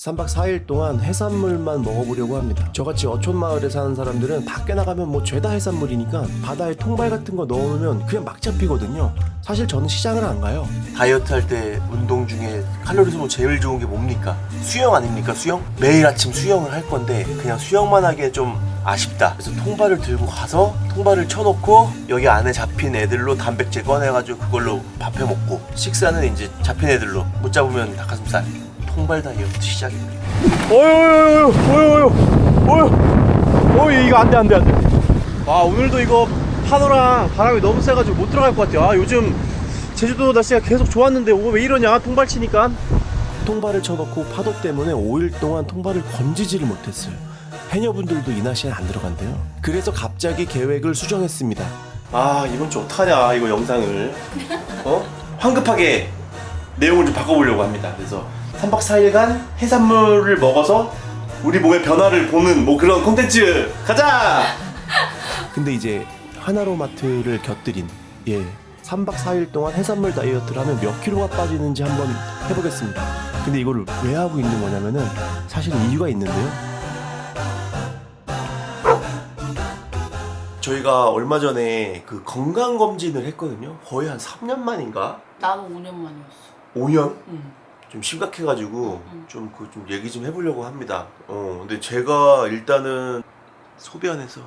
3박 4일 동안 해산물만 먹어보려고 합니다. 저같이 어촌 마을에 사는 사람들은 밖에 나가면 뭐 죄다 해산물이니까 바다에 통발 같은 거 넣어놓으면 그냥 막 잡히거든요. 사실 저는 시장을 안 가요. 다이어트 할 때 운동 중에 칼로리 소모 제일 좋은 게 뭡니까? 수영 아닙니까? 수영? 매일 아침 수영을 할 건데 그냥 수영만 하기에 좀 아쉽다. 그래서 통발을 들고 가서 통발을 쳐놓고 여기 안에 잡힌 애들로 단백질 꺼내가지고 그걸로 밥해 먹고 식사는 이제 잡힌 애들로 못 잡으면 닭가슴살. 통발 다이어트 시작입니다. 어유 어유 어유 어유 이거 안 돼 안 돼 안돼 와 오늘도 이거 파도랑 바람이 너무 세가지고 못 들어갈 것 같아 아 요즘 제주도 날씨가 계속 좋았는데 오늘 왜 이러냐 통발 치니까 통발을 쳐놓고 파도 때문에 5일 동안 통발을 건지지를 못했어요. 해녀분들도 이 날씨엔 안 들어간대요. 그래서 갑자기 계획을 수정했습니다. 아 이번 주 어떡하냐 이거 영상을 어 황급하게 내용을 좀 바꿔보려고 합니다. 그래서 3박 4일간 해산물을 먹어서 우리 몸의 변화를 보는 뭐 그런 콘텐츠 가자. 근데 이제 하나로마트를 곁들인 예 3박 4일 동안 해산물 다이어트를 하면 몇 킬로가 빠지는지 한번 해보겠습니다. 근데 이거를 왜 하고 있는 거냐면은 사실 이유가 있는데요. 저희가 얼마 전에 그 건강 검진을 했거든요. 거의 한 3년 만인가? 나도 5년 만이었어. 5년? 응. 좀 심각해가지고 음. 좀그 좀 얘기 좀 해보려고 합니다. 어, 근데 제가 일단은 소변에서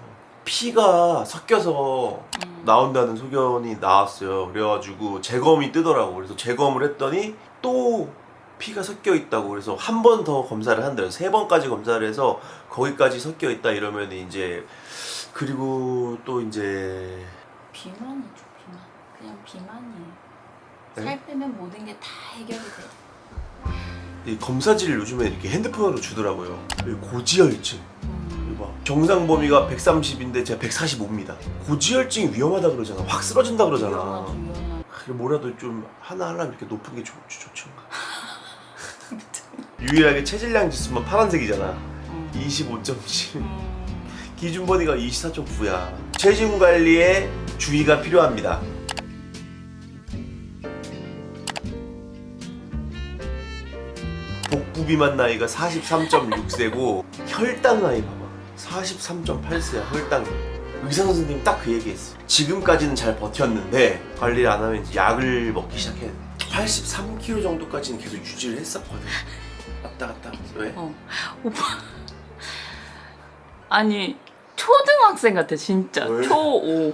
피가 섞여서 음. 나온다는 소견이 나왔어요. 그래가지고 재검이 뜨더라고. 그래서 재검을 했더니 또 피가 섞여 있다고. 그래서 한 번 더 검사를 한대요. 세 번까지 검사를 해서 거기까지 섞여 있다 이러면 이제 그리고 또 이제 비만이죠, 비만. 그냥 비만이에요. 네? 살 빼면 모든 게 다 해결이 돼. 이 검사지를 요즘에 이렇게 핸드폰으로 주더라고요. 여기 고지혈증. 음. 정상 범위가 130인데 제가 145입니다. 고지혈증이 위험하다 그러잖아. 확 쓰러진다 그러잖아. 그래 뭐라도 좀 하나 하려면 이렇게 높은 게 좋, 좋죠. 유일하게 체질량 지수만 파란색이잖아. 음. 25.7. 음. 기준 버디가 24.9야. 체중 관리에 주의가 필요합니다. 부 비만 나이가 43.6세고 혈당 나이 봐봐. 43.8세야 혈당. 의사 선생님 딱 그 얘기했어. 지금까지는 잘 버텼는데 관리를 안 하면 이제 약을 먹기 시작해. 83kg 정도까지는 계속 유지를 했었거든. 왔다 갔다. 하면서. 왜? 어. 오빠. 아니, 초등학생 같아, 진짜. 왜? 초5. 왜?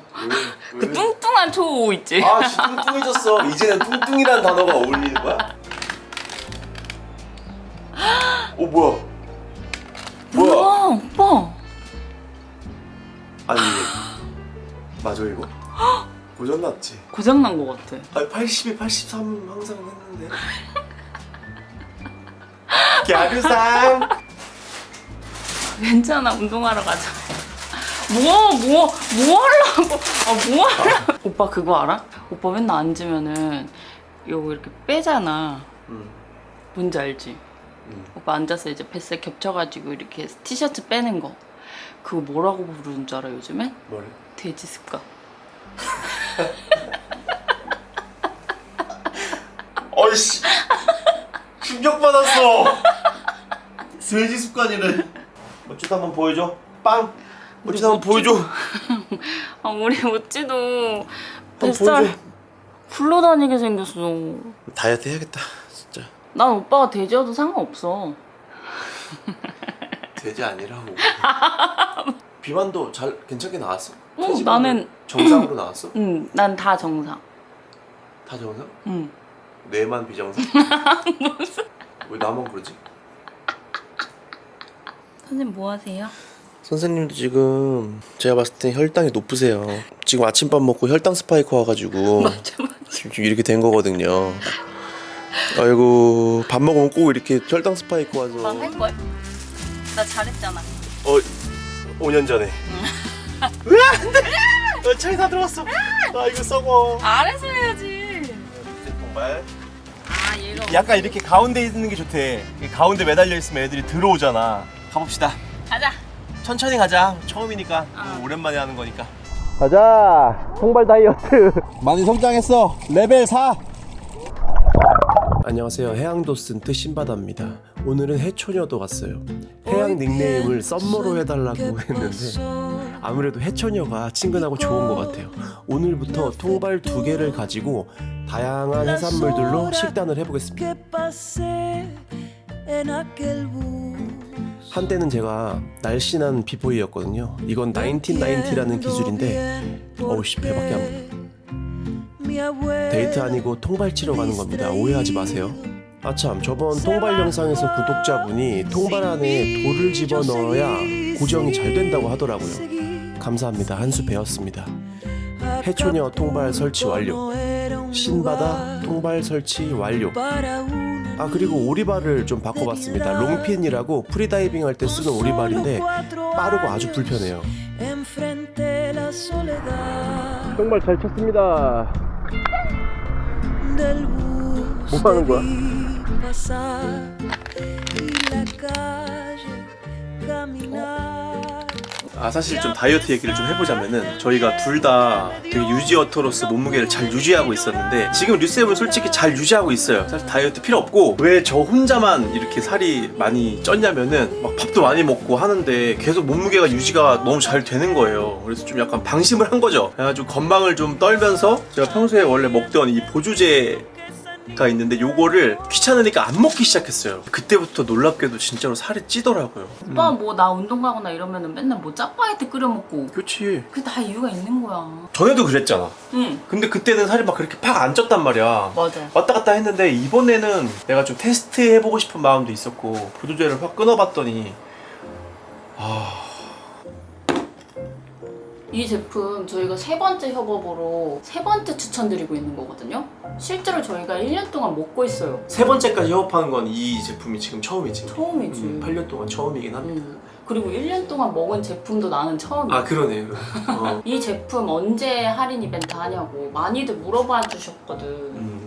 그 왜? 뚱뚱한 초5 있지? 아, 씨, 뚱뚱해졌어. 이제는 뚱뚱이란 단어가 어울리는 거야? 어, 뭐야? 뭐야? 우와, 오빠. 아니, 맞아, 이거? 고장났지? 고장난 것 같아. 아니, 82, 83 항상 했는데. 갸루상! 괜찮아, 운동하러 가자. 뭐, 뭐, 뭐 하려고. 아, 뭐 하려고. 오빠 그거 알아? 오빠 맨날 앉으면은, 요거 이렇게 빼잖아. 응, 뭔지 알지? 응. 오빠 앉아서 이제 뱃살 겹쳐가지고 이렇게 티셔츠 빼는 거. 그거 뭐라고 부르는 줄 알아, 요즘에? 뭐래? 돼지 습관. 어이씨! 충격받았어! 돼지 습관이래. 멋지다 한번 보여줘. 빵! 멋지다 한번 보여줘. 아, 우리 한번 뱃살 보여줘. 굴러다니게 생겼어. 다이어트 해야겠다. 난 오빠가 돼지여도 상관없어. 돼지 아니라고. 비만도 잘 괜찮게 나왔어? 어, 나는- 정상으로 나왔어? 응, 난 다 정상. 다 정상? 응. 뇌만 비정상? 왜 나만 그러지? 선생님 뭐 하세요? 선생님도 지금 제가 봤을 때 혈당이 높으세요. 지금 아침밥 먹고 혈당 스파이크 와가지고 맞아, 맞아. 지금 이렇게 된 거거든요. 아이고 밥 먹으면 꼭 이렇게 혈당 스파이크 와서 나할 거야? 나 잘했잖아. 어 5년 전에. 으아 안돼. 어, 차에 다 들어왔어. 아 이거 썩어. 알아서 해야지. 정말. 아, 얘가 약간 이렇게 가운데 있는 게 좋대 가운데 매달려 있으면 애들이 들어오잖아 가봅시다. 가자. 천천히 가자. 처음이니까 아. 오랜만에 하는 거니까. 가자 통발 다이어트 많이 성장했어 레벨 4 안녕하세요. 해양도 쓴 뜻 신바다입니다. 오늘은 해초녀도 왔어요. 해양 닉네임을 썸머로 해달라고 했는데 아무래도 해초녀가 친근하고 좋은 것 같아요. 오늘부터 통발 두 개를 가지고 다양한 해산물들로 식단을 해보겠습니다. 한때는 제가 날씬한 비보이였거든요. 이건 1990라는 기술인데 어우씨 배밖에 안 보여. 데이트 아니고 통발 치러 가는 겁니다. 오해하지 마세요. 아참 저번 통발 영상에서 구독자분이 통발 안에 돌을 집어 넣어야 고정이 잘 된다고 하더라고요. 감사합니다. 한 수 배웠습니다. 해초녀 통발 설치 완료. 신바다 통발 설치 완료. 아 그리고 오리발을 좀 바꿔봤습니다. 롱핀이라고 프리다이빙 할 때 쓰는 오리발인데 빠르고 아주 불편해요. 정말 잘 쳤습니다. del bus Buangua. pasar y la calle caminar. 아 사실 좀 다이어트 얘기를 좀 해보자면은 저희가 둘 다 되게 유지어터로서 몸무게를 잘 유지하고 있었는데 지금 류쌤은 솔직히 잘 유지하고 있어요. 사실 다이어트 필요 없고 왜 저 혼자만 이렇게 살이 많이 쪘냐면은 막 밥도 많이 먹고 하는데 계속 몸무게가 유지가 너무 잘 되는 거예요. 그래서 좀 약간 방심을 한 거죠. 그래가지고 건방을 좀 떨면서 제가 평소에 원래 먹던 이 보조제 가 있는데 요거를 귀찮으니까 안 먹기 시작했어요 그때부터 놀랍게도 진짜로 살이 찌더라고요 오빠 뭐 나 운동 가거나 이러면은 맨날 뭐 짜파게티 끓여 먹고 그렇지 그게 다 이유가 있는 거야. 전에도 그랬잖아 응 근데 그때는 살이 막 그렇게 팍 안 쪘단 말이야. 맞아. 왔다 갔다 했는데 이번에는 내가 좀 테스트 해보고 싶은 마음도 있었고 보조제를 확 끊어봤더니 이 제품 저희가 세 번째 협업으로 세 번째 추천드리고 있는 거거든요. 실제로 저희가 1년 동안 먹고 있어요. 세 번째까지 협업하는 건 이 제품이 지금 처음이지. 처음이지. 음, 8년 동안 처음이긴 합니다. 음. 그리고 1년 동안 먹은 제품도 나는 처음이야. 아 그러네. 어. 이 제품 언제 할인 이벤트 하냐고 많이들 물어봐 주셨거든. 음.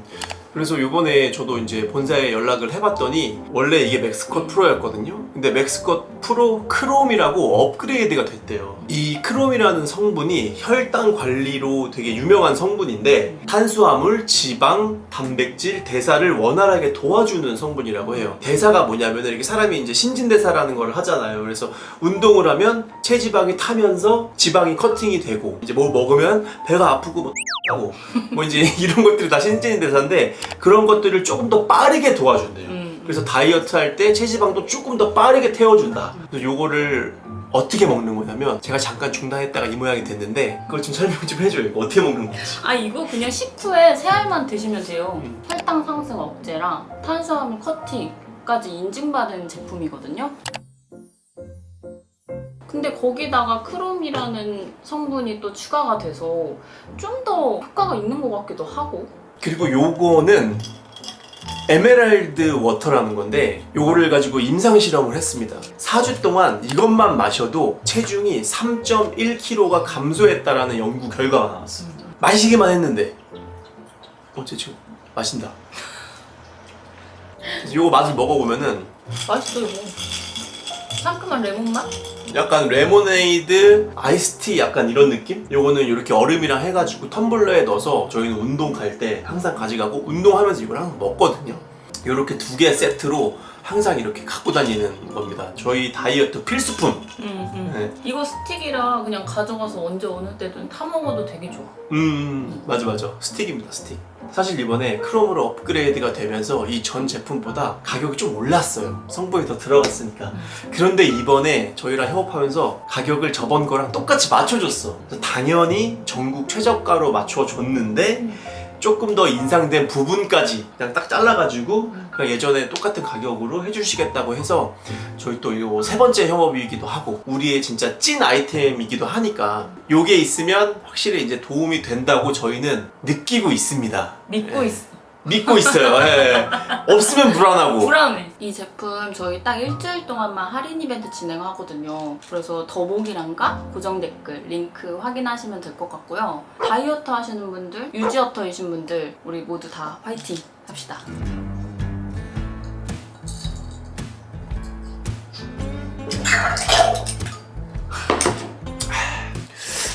그래서 요번에 저도 이제 본사에 연락을 해봤더니 원래 이게 맥스컷 프로였거든요. 근데 맥스컷 프로 크롬이라고 업그레이드가 됐대요. 이 크롬이라는 성분이 혈당 관리로 되게 유명한 성분인데 탄수화물, 지방, 단백질, 대사를 원활하게 도와주는 성분이라고 해요. 대사가 뭐냐면 이렇게 사람이 이제 신진대사라는 걸 하잖아요. 그래서 운동을 하면 체지방이 타면서 지방이 커팅이 되고 이제 뭐 먹으면 배가 아프고 뭐 하고 뭐 이제 이런 것들이 다 신진대사인데 그런 것들을 조금 더 빠르게 도와준대요. 음. 그래서 다이어트 할 때 체지방도 조금 더 빠르게 태워준다. 그래서 요거를 어떻게 먹는 거냐면 제가 잠깐 중단했다가 이 모양이 됐는데 그걸 좀 설명 좀 해줘요. 이거 어떻게 먹는 건지. 아 이거 그냥 식후에 세 알만 드시면 돼요. 음. 혈당 상승 억제랑 탄수화물 커팅까지 인증받은 제품이거든요. 근데 거기다가 크롬이라는 성분이 또 추가가 돼서 좀 더 효과가 있는 것 같기도 하고 그리고 요거는 에메랄드 워터라는 건데 요거를 가지고 임상 실험을 했습니다. 4주 동안 이것만 마셔도 체중이 3.1kg가 감소했다라는 연구 결과가 나왔어. 마시기만 했는데 어째 지금 마신다. 요거 맛을 먹어보면은 맛있어 이거. 상큼한 레몬 맛? 약간 레모네이드 아이스티 약간 이런 느낌? 요거는 이렇게 얼음이랑 해가지고 텀블러에 넣어서 저희는 운동 갈 때 항상 가져가고 운동하면서 항상 먹거든요. 요렇게 두 개 세트로 항상 이렇게 갖고 다니는 겁니다. 저희 다이어트 필수품. 음, 음. 네. 이거 스틱이라 그냥 가져가서 언제 어느 때든 타 먹어도 되게 좋아. 음 맞아 맞아 스틱입니다 스틱. 사실 이번에 크롬으로 업그레이드가 되면서 이 전 제품보다 가격이 좀 올랐어요. 성분이 더 들어갔으니까. 그런데 이번에 저희랑 협업하면서 가격을 저번 거랑 똑같이 맞춰줬어. 그래서 당연히 전국 최저가로 맞춰줬는데 조금 더 인상된 부분까지 그냥 딱 잘라가지고 그냥 예전에 똑같은 가격으로 해주시겠다고 해서 저희 또 이거 세 번째 협업이기도 하고 우리의 진짜 찐 아이템이기도 하니까 요게 있으면 확실히 이제 도움이 된다고 저희는 느끼고 있습니다. 믿고 예. 있어. 믿고 있어요. 예. 없으면 불안하고. 불안해. 이 제품 저희 딱 일주일 동안만 할인 이벤트 진행하거든요. 그래서 더보기란과 고정 댓글 링크 확인하시면 될 것 같고요. 다이어트 하시는 분들, 유지어터이신 분들 우리 모두 다 화이팅 합시다.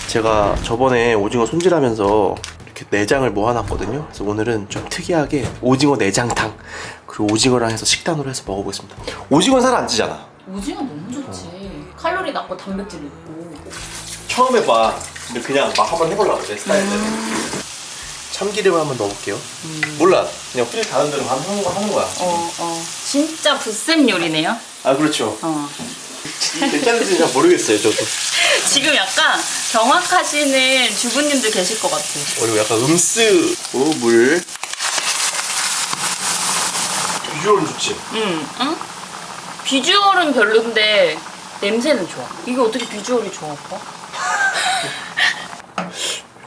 제가 저번에 오징어 손질하면서 이렇게 내장을 모아놨거든요. 그래서 오늘은 좀 특이하게 오징어 내장탕. 그리고 오징어랑 해서 식단으로 해서 먹어보겠습니다. 오징어 살안 찌잖아. 오징어 너무 좋지. 칼로리 낮고 단백질 있고. 처음 해봐. 근데 그냥 막 한번 해보려고 내 스타일대로. 참기름을 한번 넣어볼게요. 몰라. 그냥 후질 다른 대로 하는 거 하는 거야. 어, 어. 진짜 부쌤 요리네요. 아 그렇죠. 어. 괜찮은지 잘 모르겠어요 저도. 지금 약간 경악하시는 주부님들 계실 것 같아. 그리고 약간 음스 오, 물. 비주얼은 좋지. 응, 응? 비주얼은 별론데 냄새는 좋아. 이게 어떻게 비주얼이 좋아, 오빠?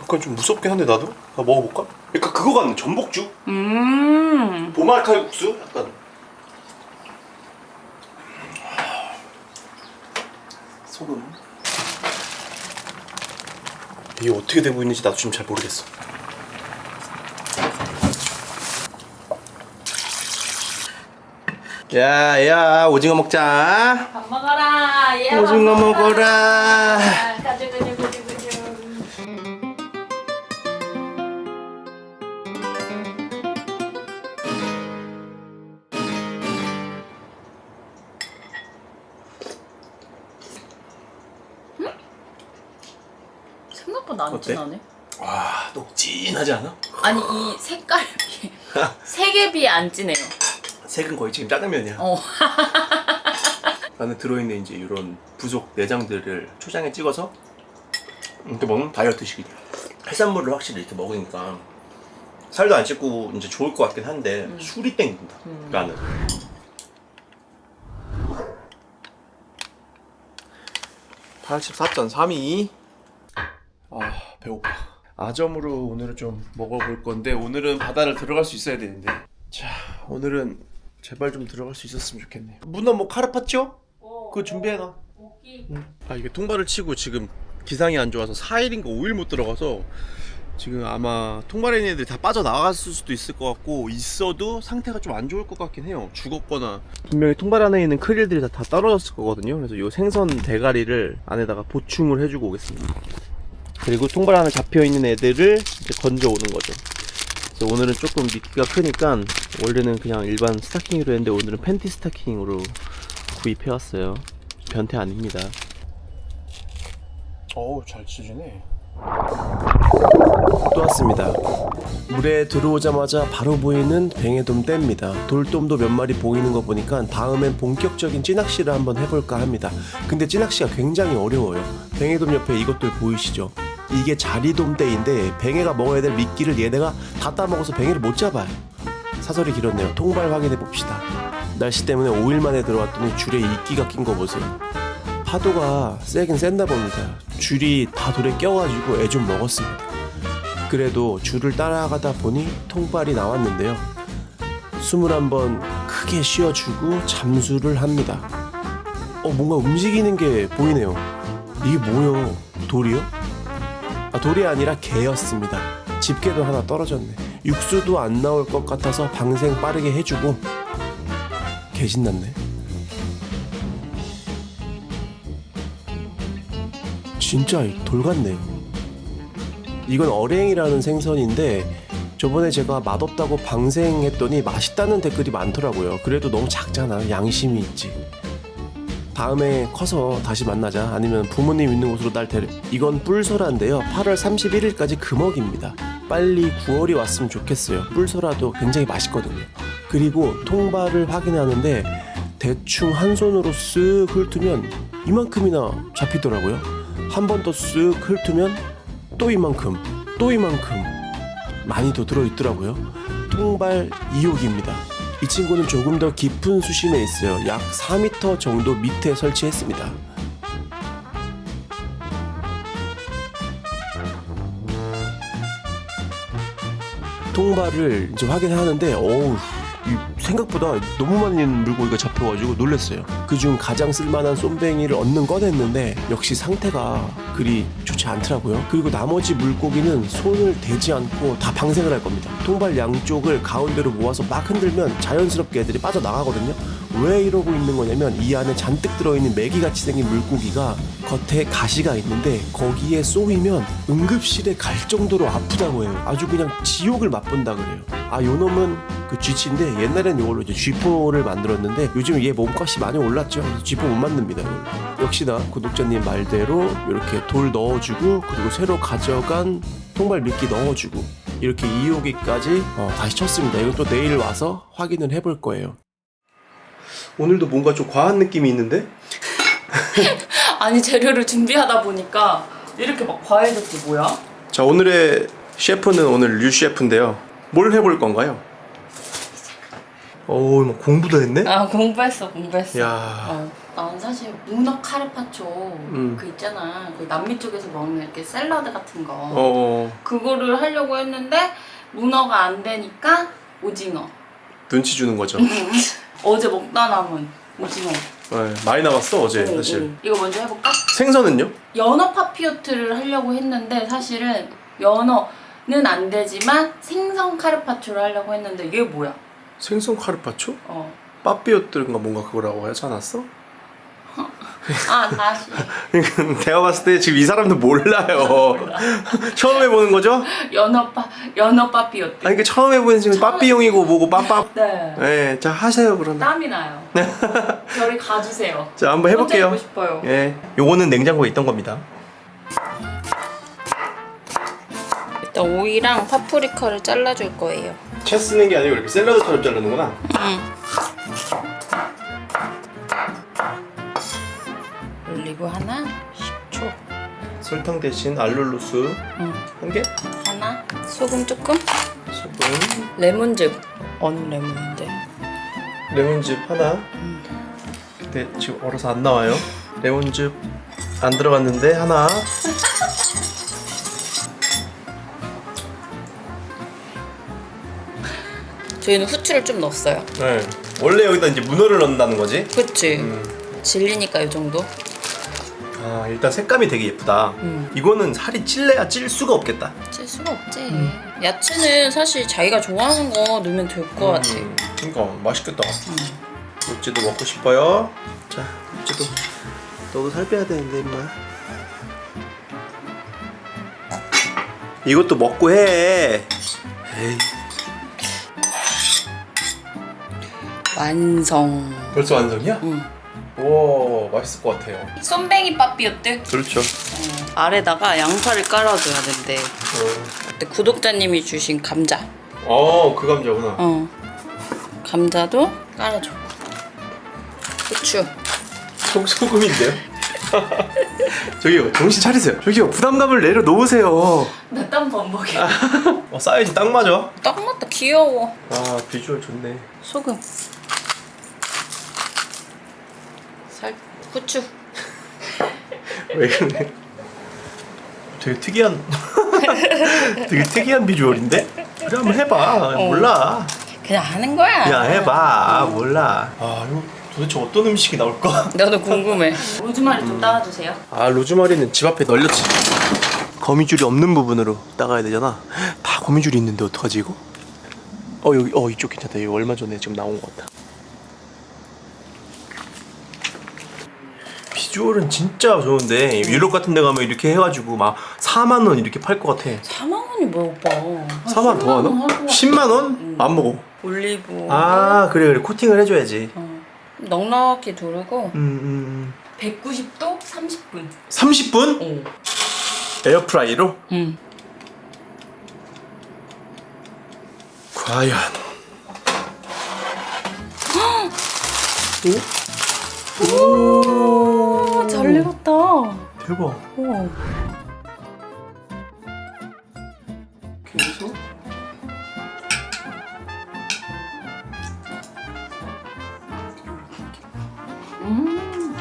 약간 좀 무섭긴 한데 나도. 나 먹어볼까? 약간 그거 같네. 전복죽. 음. 보말 칼국수? 약간. 소금. 이게 어떻게 되고 있는지 나도 지금 잘 모르겠어. 야, 야, 오징어 먹자. 밥 먹어라. 얘 오징어 먹어라. 진하지 않아? 아니 이 색깔이 색에 비해 안 진해요. 색은 거의 지금 짜장면이야. 어. 안에 들어있는 이제 이런 부속 내장들을 초장에 찍어서 이렇게 먹는 다이어트식이야. 해산물을 확실히 이렇게 먹으니까 살도 안 찌고 이제 좋을 것 같긴 한데 술이 땡긴다. 나는. (84.32) 아 배고파 아점으로 오늘은 좀 먹어볼 건데 오늘은 바다를 들어갈 수 있어야 되는데. 자 오늘은 제발 좀 들어갈 수 있었으면 좋겠네요. 문어 뭐 카르파치오? 그거 준비해놔. 아 이게 통발을 치고 지금 기상이 안 좋아서 4일인가 5일 못 들어가서 지금 아마 통발에 있는 애들이 다 빠져나갔을 수도 있을 것 같고 있어도 상태가 좀 안 좋을 것 같긴 해요. 죽었거나. 분명히 통발 안에 있는 크릴들이 다, 다 떨어졌을 거거든요. 그래서 이 생선 대가리를 안에다가 보충을 해주고 오겠습니다 그리고 통발 안에 잡혀있는 애들을 이제 건져 오는 거죠. 그래서 오늘은 조금 미끼가 크니까 원래는 그냥 일반 스타킹으로 했는데 오늘은 팬티 스타킹으로 구입해왔어요. 변태 아닙니다. 어우 잘 치지네. 또 왔습니다. 물에 들어오자마자 바로 보이는 뱅에돔 떼입니다. 돌돔도 몇 마리 보이는 거 보니까 다음엔 본격적인 찌낚시를 한번 해볼까 합니다. 근데 찌낚시가 굉장히 어려워요. 뱅에돔 옆에 이것들 보이시죠 이게 자리돔 떼인데 뱅에가 먹어야 될 미끼를 얘네가 다 따먹어서 뱅에를 못 잡아요 사설이 길었네요 통발 확인해 봅시다 날씨 때문에 5일 만에 들어왔더니 줄에 이끼가 낀 거 보세요 파도가 세긴 센다 봅니다. 줄이 다 돌에 껴가지고 애 좀 먹었습니다. 그래도 줄을 따라가다 보니 통발이 나왔는데요. 숨을 한번 크게 쉬어주고 잠수를 합니다. 어, 뭔가 움직이는 게 보이네요. 이게 뭐요? 돌이요? 아, 돌이 아니라 개였습니다. 집게도 하나 떨어졌네. 육수도 안 나올 것 같아서 방생 빠르게 해주고 개 신났네. 진짜 돌 같네요. 이건 어랭이라는 생선인데 저번에 제가 맛없다고 방생했더니 맛있다는 댓글이 많더라고요. 그래도 너무 작잖아. 양심이 있지. 다음에 커서 다시 만나자. 아니면 부모님 있는 곳으로 날 데려. 이건 뿔소라인데요. 8월 31일까지 금어기입니다. 빨리 9월이 왔으면 좋겠어요. 뿔소라도 굉장히 맛있거든요. 그리고 통발을 확인하는데 대충 한 손으로 쓱 훑으면 이만큼이나 잡히더라고요. 한 번 더 쓱 훑으면 또 이만큼, 또 이만큼 많이 더 들어있더라고요. 통발 2호기입니다. 이 친구는 조금 더 깊은 수심에 있어요. 약 4m 정도 밑에 설치했습니다. 통발을 이제 확인하는데 어우 이 생각보다 너무 많이 물고기가 잡혀가지고 놀랐어요. 그중 가장 쓸만한 쏨뱅이를 얻는 꺼냈는데 역시 상태가 그리 좋지 않더라고요. 그리고 나머지 물고기는 손을 대지 않고 다 방생을 할 겁니다. 통발 양쪽을 가운데로 모아서 막 흔들면 자연스럽게 애들이 빠져나가거든요. 왜 이러고 있는 거냐면 이 안에 잔뜩 들어있는 메기같이 생긴 물고기가 겉에 가시가 있는데 거기에 쏘이면 응급실에 갈 정도로 아프다고 해요. 아주 그냥 지옥을 맛본다 그래요. 아, 요 놈은 그 쥐치인데 옛날엔 이걸로 이제 쥐포를 만들었는데 요즘 얘 몸값이 많이 올랐죠. 쥐포 못 만듭니다. 역시나 구독자님 말대로 이렇게 돌 넣어주고 그리고 새로 가져간 통발 미끼 넣어주고 이렇게 2호기까지 어, 다시 쳤습니다. 이건 또 내일 와서 확인을 해볼 거예요. 오늘도 뭔가 좀 과한 느낌이 있는데? 아니 재료를 준비하다 보니까 이렇게 막 과해졌지 뭐야? 자 오늘의 셰프는 오늘 류 셰프인데요. 뭘 해볼 건가요? 오, 막 공부도 했네? 아 공부했어 공부했어. 야, 어, 난 사실 문어 카르파초 음. 그 있잖아 그 남미 쪽에서 먹는 이렇게 샐러드 같은 거 어, 그거를 하려고 했는데 문어가 안 되니까 오징어 눈치 주는 거죠. 어제 먹다 남은 오징어 네, 많이 남았어 어제 어, 사실. 어. 이거 먼저 해볼까? 생선은요? 연어 파피오트를 하려고 했는데 사실은 연어는 안 되지만 생선 카르파초를 하려고 했는데 이게 뭐야? 생선 카르파초? 어. 빠삐오뜨인가 뭔가 그거라고 하지 않았어? 아 다시 내가 봤을 때 지금 이 사람도 몰라요. 처음 해보는 거죠? 연어 파 연어 파피오트. 아니 그 처음 해보는 지금 빠삐용이고 뭐고 빠빠. 네. 네, 자 하세요 그러면. 땀이 나요. 저리 가주세요. 자 한번 해볼게요. 있고 싶어요. 예, 요거는 냉장고에 있던 겁니다. 일단 오이랑 파프리카를 잘라줄 거예요. 채 쓰는 게 아니고 이렇게 샐러드처럼 자르는구나. 올리브 하나, 식초 설탕 대신 알룰로스 응. 한 개, 하나, 소금 조금, 소금, 레몬즙. 어느 레몬인데? 레몬즙 하나. 근데 지금 얼어서 안 나와요. 레몬즙 안 들어갔는데 하나. 저희는 후추를 좀 넣었어요. 네. 원래 여기다 이제 문어를 넣는다는 거지. 그치? 음. 질리니까 이 정도? 아 일단 색감이 되게 예쁘다. 음. 이거는 살이 찔래야 찔 수가 없겠다. 찔 수가 없지. 야채는 사실 자기가 좋아하는 거 넣으면 될 것 같아. 음, 그러니까 맛있겠다. 육지도 먹고 싶어요. 자, 육지도 너도 살 빼야 되는데 임마. 이것도 먹고 해. 에이, 완성. 벌써 완성이야? 응. 오, 맛있을 것 같아요. 쏨뱅이 빠삐 어때 그렇죠. 아래다가 양파를 깔아줘야 된대. 어, 그때 구독자님이 주신 감자. 어, 그 감자구나. 어. 감자도 깔아줘. 후추. 소, 소금인데요? 저기요, 정신 차리세요. 저기요, 부담감을 내려놓으세요. 나땀 범벅이. 어, 사이즈 딱 맞아. 딱 맞다. 귀여워. 아, 비주얼 좋네. 소금. 살 후추. 왜 그래? 되게 특이한 되게 특이한 비주얼인데? 그래 한번 해봐 몰라 그냥 하는 거야. 그냥 해봐 몰라 아 이거 도대체 어떤 음식이 나올까? 나도 궁금해. 로즈마리 좀 따라주세요. 아 로즈마리는 집 앞에 널렸지 거미줄이 없는 부분으로 따가야 되잖아 다 거미줄이 있는데 어떡하지 이거? 어 여기 어 이쪽 괜찮다 이거 얼마 전에 지금 나온 것 같다 비주얼은 진짜 좋은데 유럽 같은 데 가면 이렇게 해가지고 막 4만 원 이렇게 팔 것 같아 4만 원이 뭐야 오빠? 4만 원 더 하나? 10만 원? 안 먹어. 올리브. 아 그래 그래 코팅을 해줘야지. 어. 넉넉히 두르고 음, 음, 음. 190도 30분. 30분? 오. 에어프라이로? 응. 과연. 오, 잘 익었다. 대박. 오. 계속. 음.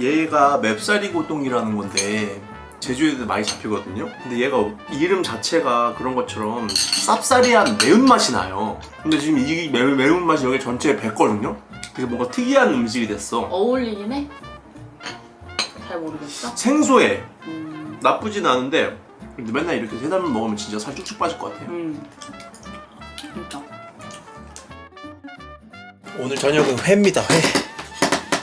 얘가 맵사리 고동이라는 건데 제주에도 많이 잡히거든요. 근데 얘가 이름 자체가 그런 것처럼 쌉싸리한 매운맛이 나요. 근데 지금 이 매, 매운맛이 여기 전체에 뱄거든요. 그래서 뭔가 특이한 음식이 됐어. 어울리긴 해. 잘 모르겠어. 생소해. 음. 나쁘진 않은데 근데 맨날 이렇게 해산물 먹으면 진짜 살 쭉쭉 빠질 것 같아요. 음. 진짜. 오늘 저녁은 회입니다. 회.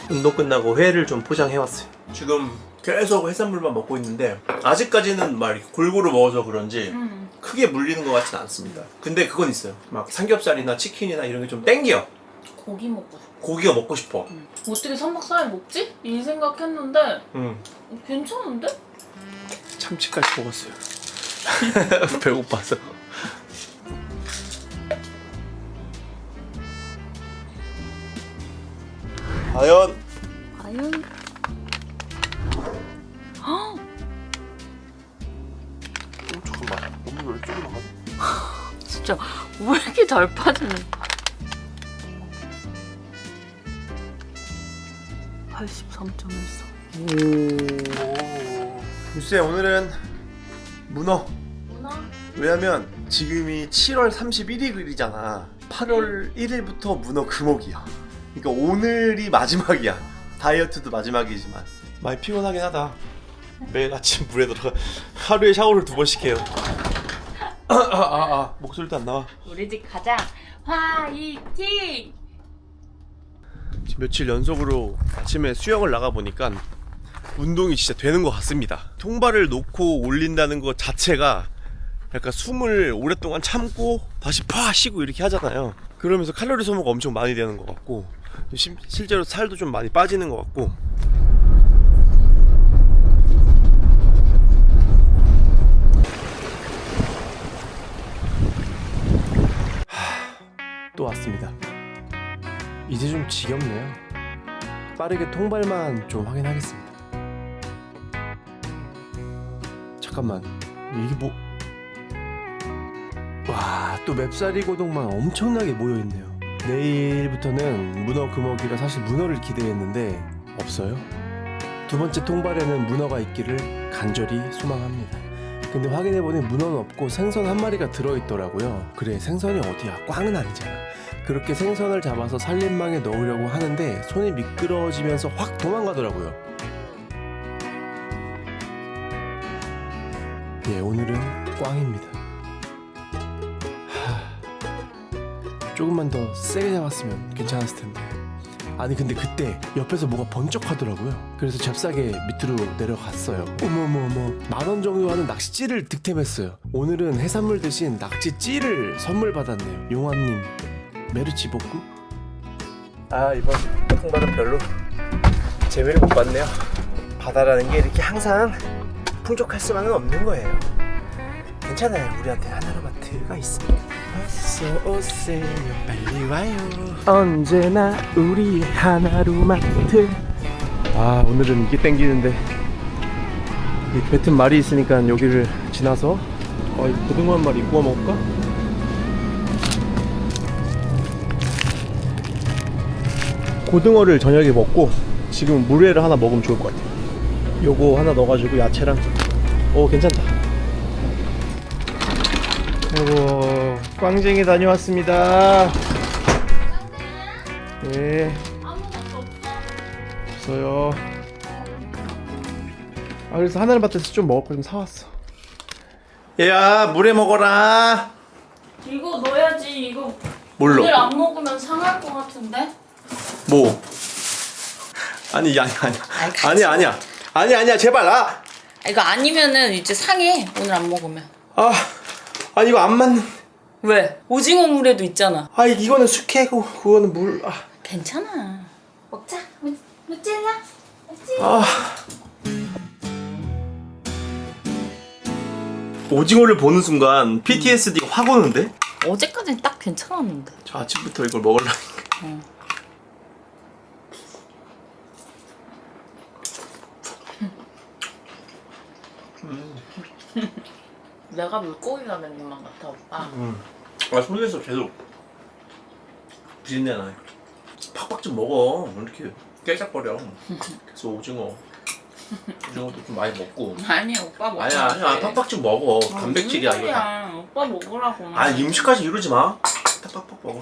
운동 끝나고 회를 좀 포장해 왔어요. 지금 계속 해산물만 먹고 있는데 아직까지는 막 이렇게 골고루 먹어서 그런지 음. 크게 물리는 것 같진 않습니다. 근데 그건 있어요. 막 삼겹살이나 치킨이나 이런 게 좀 땡겨. 고기 먹고 싶어. 고기가 먹고 싶어. 어떻게 3박 4일 먹지? 이 생각했는데 응. 괜찮은데? 참치까지 먹었어요. 배고파서. 과연 과연? 헉! 어, 잠깐만 몸이 왜 이쪽으로 나가? 진짜 왜 이렇게 잘 빠지는? 83.14. 글쎄 오늘은 문어. 문어? 왜냐면 지금이 7월 31일이잖아. 8월 1일부터 문어 금옥이야. 그러니까 오늘이 마지막이야. 다이어트도 마지막이지만 많이 피곤하긴 하다. 매일 아침 물에 들어가 하루에 샤워를 두 번씩 해요. 아, 아, 아, 목소리도 안 나와. 우리 집 가자. 화이팅! 지금 며칠 연속으로 아침에 수영을 나가 보니까 운동이 진짜 되는 것 같습니다. 통발을 놓고 올린다는 것 자체가 약간 숨을 오랫동안 참고 다시 파 쉬고 이렇게 하잖아요. 그러면서 칼로리 소모가 엄청 많이 되는 것 같고 심- 실제로 살도 좀 많이 빠지는 것 같고 하, 또 왔습니다. 이제 좀 지겹네요. 빠르게 통발만 좀 확인하겠습니다. 잠깐만, 이게 뭐? 와, 또 맵사리 고동만 엄청나게 모여있네요. 내일부터는 문어 금어기라 사실 문어를 기대했는데 없어요. 두 번째 통발에는 문어가 있기를 간절히 소망합니다. 근데 확인해보니 문어는 없고 생선 한 마리가 들어있더라고요. 그래, 생선이 어디야? 꽝은 아니잖아. 그렇게 생선을 잡아서 살림망에 넣으려고 하는데 손이 미끄러지면서 확 도망가더라고요. 예, 오늘은 꽝입니다. 조금만 더 세게 잡았으면 괜찮았을 텐데. 아니 근데 그때 옆에서 뭐가 번쩍하더라고요. 그래서 잽싸게 밑으로 내려갔어요. 어머머머 만 원 정도 하는 낚시찌를 득템했어요. 오늘은 해산물 대신 낙지찌를 선물 받았네요. 용환님 메르치 복구? 아 이번 통발은 별로 재미를 못 봤네요. 바다라는 게 이렇게 항상 풍족할 수만은 없는 거예요. 괜찮아요. 우리한테 하나로마트가 있습니다. 어서 오세요. 빨리 와요. 언제나 우리 하나로 마트. 아 오늘은 이게 땡기는데 이 뱉은 말이 있으니까 여기를 지나서 어, 이 고등어 한 마리 구워 먹을까? 고등어를 저녁에 먹고 지금 물회를 하나 먹으면 좋을 것 같아요. 요거 하나 넣어가지고 야채랑 오 괜찮다. 아이고 꽝쟁이 다녀왔습니다. 네 아무것도 없어. 없어요. 아 그래서 하늘밭에서 좀 먹을 거 좀 사왔어. 얘야 물에 먹어라. 이거 넣어야지. 이거 뭘로? 오늘 안 먹으면 상할 것 같은데? 뭐? 아니 아니 아니 같이 아니 아니야 아니 아니야 제발 아. 아, 이거 아니면은 이제 상해. 오늘 안 먹으면. 아, 아 이거 안 맞는. 왜? 오징어 물에도 있잖아. 아 이거는 숙회고 그거는 물. 아, 괜찮아. 먹자. 무- 무찔라. 무찔. 아. 오징어를 보는 순간 PTSD 확 오는데? 어제까지는 딱 괜찮았는데. 저 아침부터 이걸 먹으려니까. 내가 물고기가 된 것만 같아, 오빠. 아 손에서 계속 비린내 나. 팍팍 좀 먹어. 왜 이렇게 깨작거려. 그래서 오징어. 오징어도 좀 많이 먹고. 아니, 오빠 먹어. 아니야, 아니야. 팍팍 좀 먹어. 단백질이야 이거. 다. 야 오빠 먹으라고. 아 임시까지 이러지 마. 다 팍팍 먹어.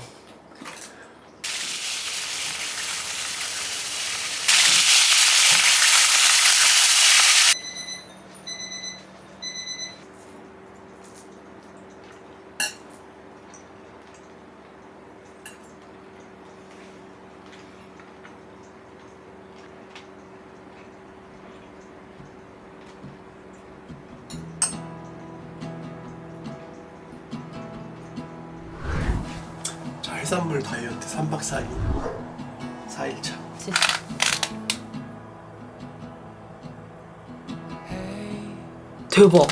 대박.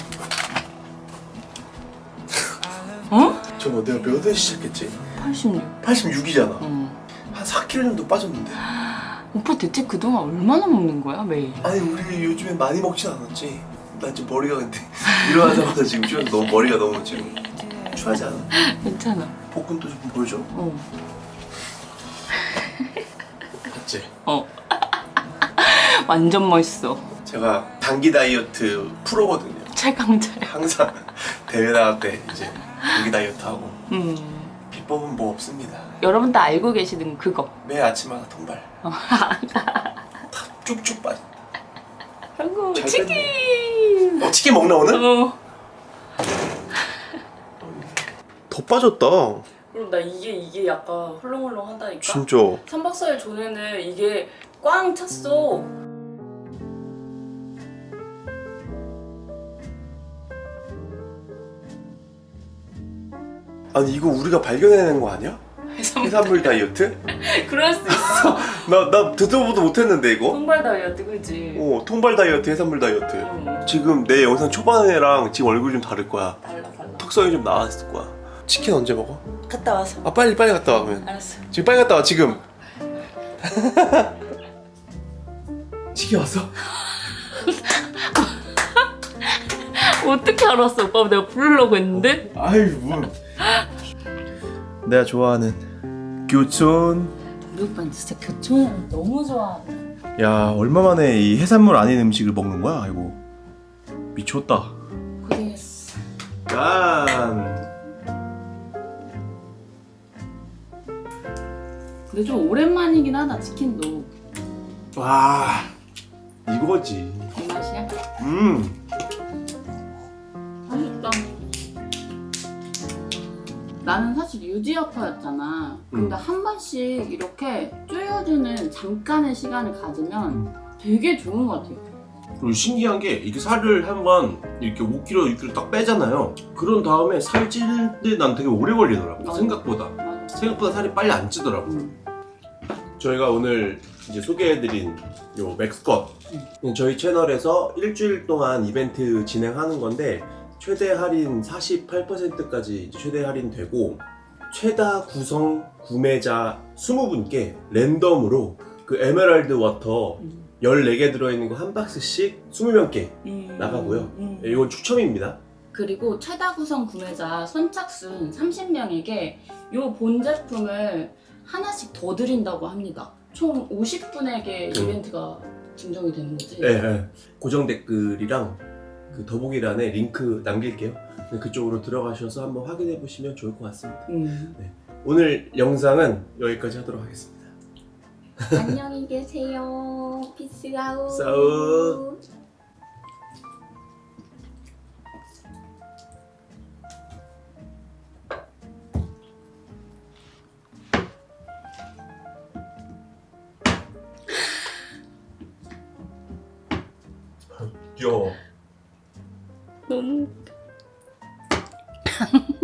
어? 저뭐 내가 몇 회 시작했지? 86. 86이잖아 응. 한 4kg 정도 빠졌는데 오빠 대체 그동안 얼마나 먹는 거야 매일? 아니 우리 요즘에 많이 먹진 않았지 나 지금 머리가 근데 일어나자마자 지금 좀 너무 머리가 너무 지금 추하지 않아? 괜찮아. 복근도 좀 보여줘 어. 맞지? 어. 완전 멋있어. 제가 단기 다이어트 프로거든요 최강자야. 항상 대회 나갈 때 이제 단기 다이어트 하고 음. 비법은 뭐 없습니다 여러분 다 알고 계시는 그거. 매일 아침마다 통발 다 쭉쭉 빠져 아이고 잘 치킨. 어 치킨 먹나 오늘? 어. 더 빠졌다 그럼 나 이게 이게 약간 헐렁헐렁하다니까. 진짜 3박 4일 전에는 이게 꽝 찼어. 아니 이거 우리가 발견해낸 거 아니야? 해산물. 해산물 다이어트? 그럴 수 있어. 나, 나 듣도 보도 못했는데 이거? 통발 다이어트 그지? 어 통발 다이어트 해산물 다이어트 응. 지금 내 영상 초반에랑 지금 얼굴이 좀 다를 거야 달라 달라. 턱선이 좀 나왔을 거야 치킨 언제 먹어? 갔다 와서. 아 빨리 빨리 갔다 와 그러면 알았어. 지금 빨리 갔다 와 지금 치킨 왔어? 어떻게 알았어? 오빠 내가 부르려고 했는데? 아이 뭐 내가 좋아하는 교촌 우리 오빠는 진짜 교촌을 너무 좋아하네. 야 얼마 만에 이 해산물 아닌 음식을 먹는 거야 이거 미쳤다 고생했어. 짠 근데 좀 오랜만이긴 하다 치킨도. 와 이거지 이 맛이야? 음 맛있다. 나는 사실 유지어터였잖아. 근데 한 번씩 이렇게 쪼여주는 잠깐의 시간을 가지면 되게 좋은 것 같아요. 그리고 신기한 게 이렇게 살을 한번 이렇게 5kg, 6kg 딱 빼잖아요. 그런 다음에 살 찌는데 난 되게 오래 걸리더라고. 맞아. 생각보다. 맞아. 생각보다 살이 빨리 안 찌더라고. 음. 저희가 오늘 이제 소개해드린 요 맥스컷 저희 채널에서 일주일 동안 이벤트 진행하는 건데 최대 할인 48%까지 최대 할인되고 최다 구성 구매자 20분께 랜덤으로 그 에메랄드 워터 음. 14개 들어있는 거 한 박스씩 20명께 음. 나가고요. 음. 이건 추첨입니다. 그리고 최다 구성 구매자 선착순 30명에게 요 본 제품을 하나씩 더 드린다고 합니다. 총 50분에게 음. 이벤트가 증정이 되는 거지. 네, 네. 고정 댓글이랑 그 더보기란에 링크 남길게요. 네, 그쪽으로 들어가셔서 한번 확인해 보시면 좋을 것 같습니다. 음. 오늘 영상은 여기까지 하도록 하겠습니다. 안녕히 계세요. 피스아웃. 싸우. 귀여워. 너무.